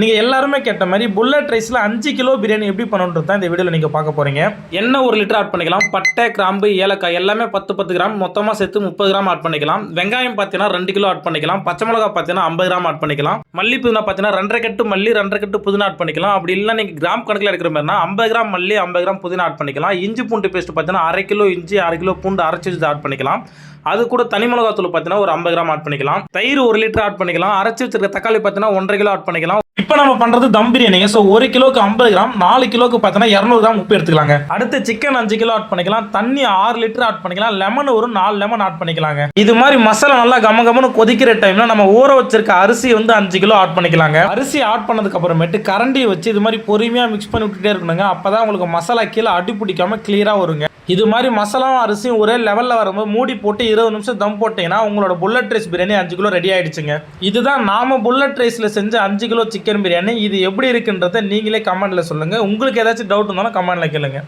நீங்கள் எல்லாருமே கேட்ட மாதிரி புல்லட் ரைஸில் அஞ்சு கிலோ பிரியாணி எப்படி பண்ணணுன்றது தான் இந்த வீடியோவில் நீங்கள் பார்க்க போகிறீங்க எண்ணெய் ஒரு லிட்டர் ஆட் பண்ணிக்கலாம்? பட்டை கிராம்பு ஏலக்காய் எல்லாமே பத்து பத்து கிராம். மொத்தமாக சேர்த்து முப்பது கிராம் ஆட் பண்ணிக்கலாம். வெங்காயம் பார்த்தீங்கன்னா ரெண்டு கிலோ ஆட் பண்ணிக்கலாம். பச்சை மிளகா பார்த்தீங்கன்னா ஐம்பது கிராம் ஆட் பண்ணிக்கலாம். மல்லி புதினா பார்த்தீங்கன்னா ரெண்டரை கட்டு மல்லி ரெண்டரை கட்டு புதினா ஆட் பண்ணிக்கலாம். அப்படி இல்லை நீங்கள் கிராம் கணக்கில் எடுக்கிற மாதிரினா ஐம்பது கிராம் மல்லி ஐம்பது கிராம் புதினா ஆட் பண்ணிக்கலாம். இஞ்சி பூண்டு பேஸ்ட் பார்த்தீங்கன்னா அரை கிலோ இஞ்சி அரை கிலோ பூண்டு அரைச்சி வச்சு ஆட் பண்ணிக்கலாம். அது கூட தனி மிளகாத்தூள் பார்த்தீங்கன்னா ஒரு ஐம்பது கிராம் ஆட் பண்ணிக்கலாம். தயிர் ஒரு லிட்டர் ஆட் பண்ணிக்கலாம். அரைச்சி வச்சிருக்க தக்காளி பார்த்தீங்கன்னா ஒன்றரை கிலோ ஆட் பண்ணிக்கலாம். இப்போ நம்ம பண்றது தம் பிரியாணிங்க. ஸோ ஒரு கிலோக்கு ஐம்பது கிராம் நாலு கிலோக்கு பார்த்தீங்கன்னா இரநூறு கிராம் உப்பு எடுத்துக்கலாங்க. அடுத்து சிக்கன் அஞ்சு கிலோ ஆட் பண்ணிக்கலாம். தண்ணி ஆறு லிட்டர் ஆட் பண்ணிக்கலாம். லெமன் ஒரு நாலு லெமன் ஆட் பண்ணிக்கலாங்க. இது மாதிரி மசாலா நல்லா கம கமன்னு கொதிக்கிற டைம்ல நம்ம ஊற வச்சிருக்க அரிசி வந்து அஞ்சு கிலோ ஆட் பண்ணிக்கலாங்க. அரிசி ஆட் பண்ணதுக்கு அப்புறமேட்டு கரண்டி வச்சு இது மாதிரி பொறுமையா மிக்ஸ் பண்ணி விட்டுட்டே இருக்கணுங்க. அப்பதான் உங்களுக்கு மசாலா கீழே அடி பிடிக்காம கிளியரா வருங்க. இது மாதிரி மசாலாவும் அரிசியும் ஒரே லெவலில் வரும்போது மூடி போட்டு இருபது நிமிஷம் தம் போட்டீங்கன்னா உங்களோட புல்லட் ரைஸ் பிரியாணி அஞ்சு கிலோ ரெடி ஆகிடுச்சுங்க இதுதான் நாம புல்லட் ரைஸில் செஞ்ச அஞ்சு கிலோ சிக்கன் பிரியாணி. இது எப்படி இருக்குன்றதை நீங்களே கமெண்ட்டில் சொல்லுங்கள் உங்களுக்கு ஏதாச்சும் டவுட் இருந்தாலும் கமெண்ட்டில் கேளுங்க.